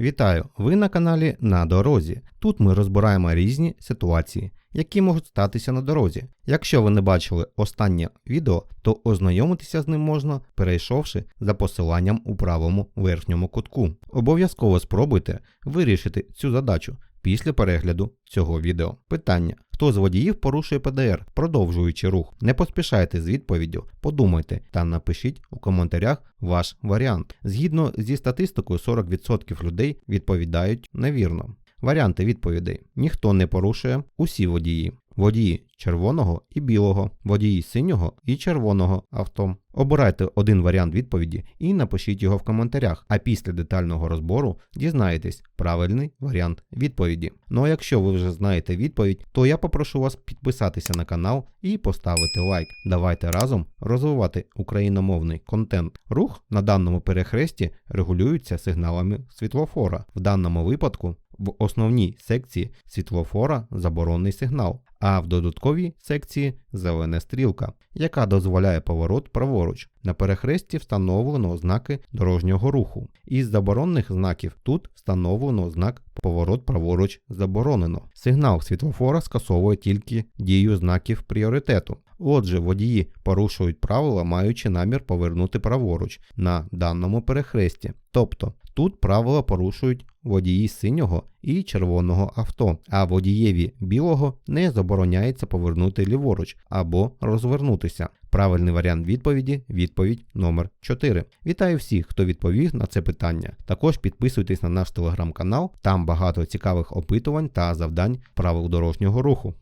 Вітаю! Ви на каналі На дорозі. Тут ми розбираємо різні ситуації, які можуть статися на дорозі. Якщо ви не бачили останнє відео, то ознайомитися з ним можна, перейшовши за посиланням у правому верхньому кутку. Обов'язково спробуйте вирішити цю задачу після перегляду цього відео. Питання: хто з водіїв порушує ПДР, продовжуючи рух? Не поспішайте з відповіддю, подумайте та напишіть у коментарях ваш варіант. Згідно зі статистикою, 40% людей відповідають невірно. Варіанти відповідей: ніхто не порушує усі водії. Водії червоного і білого, водії синього і червоного авто. Обирайте один варіант відповіді і напишіть його в коментарях, а після детального розбору дізнаєтесь правильний варіант відповіді. Ну а якщо ви вже знаєте відповідь, то я попрошу вас підписатися на канал і поставити лайк. Давайте разом розвивати україномовний контент. Рух на даному перехресті регулюється сигналами світлофора. В даному випадку в основній секції світлофора заборонний сигнал, а в додатковій секції зелена стрілка, яка дозволяє поворот праворуч. На перехресті встановлено знаки дорожнього руху. Із заборонених знаків тут встановлено знак поворот праворуч заборонено. Сигнал світлофора скасовує тільки дію знаків пріоритету. Отже, водії порушують правила, маючи намір повернути праворуч на даному перехресті. Тобто тут правила порушують водії синього і червоного авто, а водієві білого не забороняється повернути ліворуч або розвернутися. Правильний варіант відповіді відповідь номер 4. Вітаю всіх, хто відповів на це питання. Також підписуйтесь на наш телеграм-канал, там багато цікавих опитувань та завдань правил дорожнього руху.